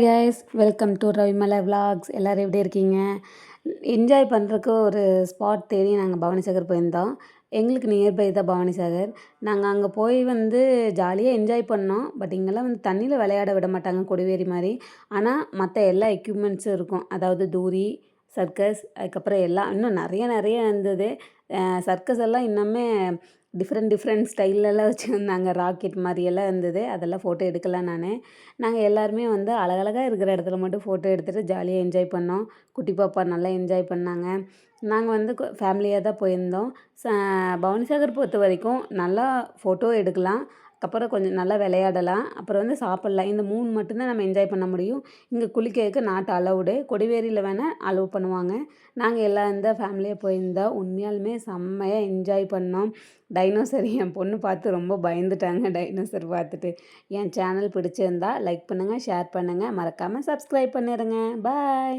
Hi guys welcome to Ravimalai vlogs எல்லோரும் எப்படி இருக்கீங்க? என்ஜாய் பண்ணுறக்கு ஒரு ஸ்பாட் தேடி நாங்கள் பவானிசாகர் போயிருந்தோம். எங்களுக்கு நியர்பை தான் பவானிசாகர். நாங்கள் அங்கே போய் வந்து ஜாலியாக என்ஜாய் பண்ணோம். பட் இங்கெல்லாம் வந்து தண்ணியில் விளையாட விட மாட்டாங்க கொடிவேரி மாதிரி. ஆனால் மற்ற எல்லா எக்யூப்மெண்ட்ஸும் இருக்கும். அதாவது தூரி சர்க்கஸ் அதுக்கப்புறம் எல்லாம் இன்னும் நிறைய நிறைய இருந்தது. சர்க்கஸ் எல்லாம் இன்னுமே டிஃப்ரெண்ட் டிஃப்ரெண்ட் ஸ்டைல்லலாம் வச்சுருந்தாங்க. ராக்கெட் மாதிரியெல்லாம் இருந்தது. அதெல்லாம் ஃபோட்டோ எடுக்கல நான். நாங்கள் எல்லாருமே வந்து அழகழகாக இருக்கிற இடத்துல மட்டும் ஃபோட்டோ எடுத்துகிட்டு ஜாலியாக என்ஜாய் பண்ணோம். குட்டி பாப்பா நல்லா என்ஜாய் பண்ணாங்க. நாங்கள் வந்து ஃபேமிலியாக தான் போயிருந்தோம். ச பவானிசாகர் பொறுத்த வரைக்கும் நல்லா ஃபோட்டோ எடுக்கலாம். அதுக்கப்புறம் கொஞ்சம் நல்லா விளையாடலாம். அப்புறம் வந்து சாப்பிட்லாம். இந்த மூணு மட்டும்தான் நம்ம என்ஜாய் பண்ண முடியும். இங்கே குளிக்கிறதுக்கு நாட்டு அலவுடு கொடிவேரியில் வேணால் அலோவ் பண்ணுவாங்க. நாங்கள் எல்லாம் இந்த ஃபேமிலியாக போயிருந்தோம் உண்மையாலுமே செம்மையாக என்ஜாய் பண்ணோம். டைனோசர் என் பொண்ணு பார்த்து ரொம்ப பயந்துட்டாங்க. டைனோசர் பார்த்துட்டு. என் சேனல் பிடிச்சிருந்தா லைக் பண்ணுங்கள் ஷேர் பண்ணுங்கள் மறக்காமல் சப்ஸ்கிரைப் பண்ணிடுங்க பாய்